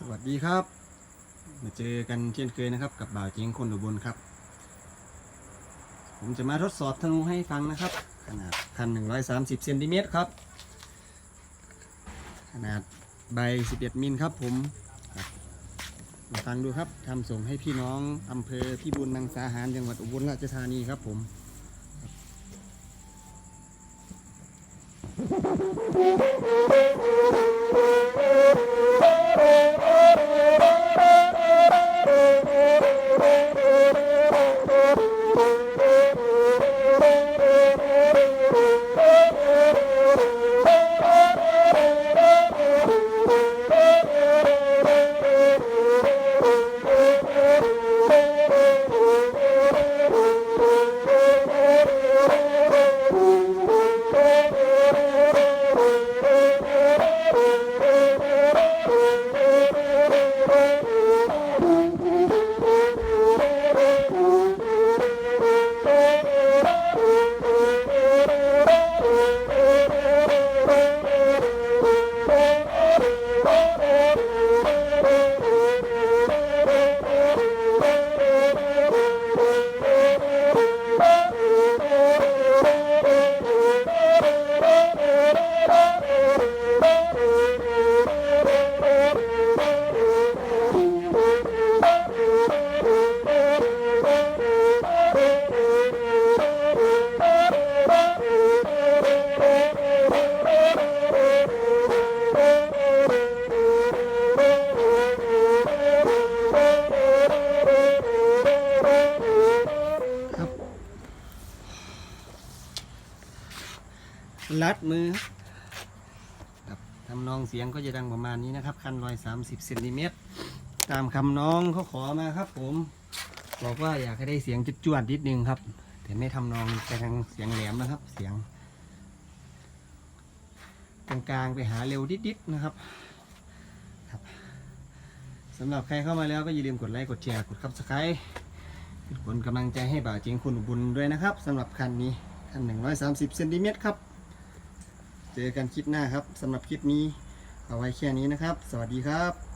สวัสดีครับ มาเจอกันเช่นเคยนะครับ กับบ่าวเจงคนอุบลครับ ผมจะมาทดสอบธนูให้ฟังนะครับ ขนาดคัน130เซนติเมตรครับ ขนาดใบ11มิลครับผมบมาฟังดูครับทำส่งให้พี่น้องอำเภอพิบูลมังสาหารจังหวัดอุบลราชธานีครับผมครับ ลัดมือครับทำนองเสียงก็จะดังประมาณนี้นะครับ คันรอย 30เซนติเมตรตามคำน้องเขาขอมาครับ ผม บอกว่าอยากให้ได้เสียงจุดจวดนิดนึงครับ แต่ไม่ทำนองไปทางเสียงแหลมนะครับ เสียงกลางไปหาเร็วดิดๆนะครับครับสำหรับใครเข้ามาแล้วก็อย่าลืมกดไลค์กดแชร์กดคับสไครต์เป็นกำลังใจให้บ่าวเจงคุณอุบุญด้วยนะครับสำหรับคันนี้คัน130เซนติเมตรครับ เจอกันคลิปหน้าครับสำหรับคลิปนี้เอาไว้แค่นี้นะครับ สวัสดีครับ